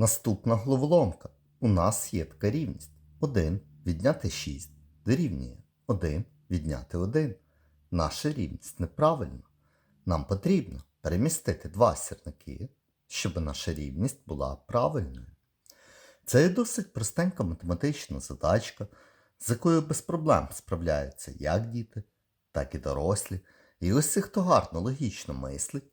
Наступна головоломка. У нас є така рівність. 1 відняти 6 дорівнює 1 відняти 1. Наша рівність неправильна. Нам потрібно перемістити два сірники, щоб наша рівність була правильною. Це є досить простенька математична задачка, з якою без проблем справляються як діти, так і дорослі. І усі, хто гарно логічно мислить,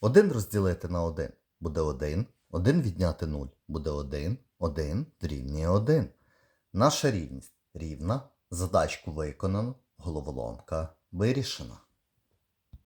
1 розділити на 1 буде 1, 1 відняти 0 буде 1, 1 дорівнює 1. Наша рівність рівна, задачку виконано, головоломка вирішена.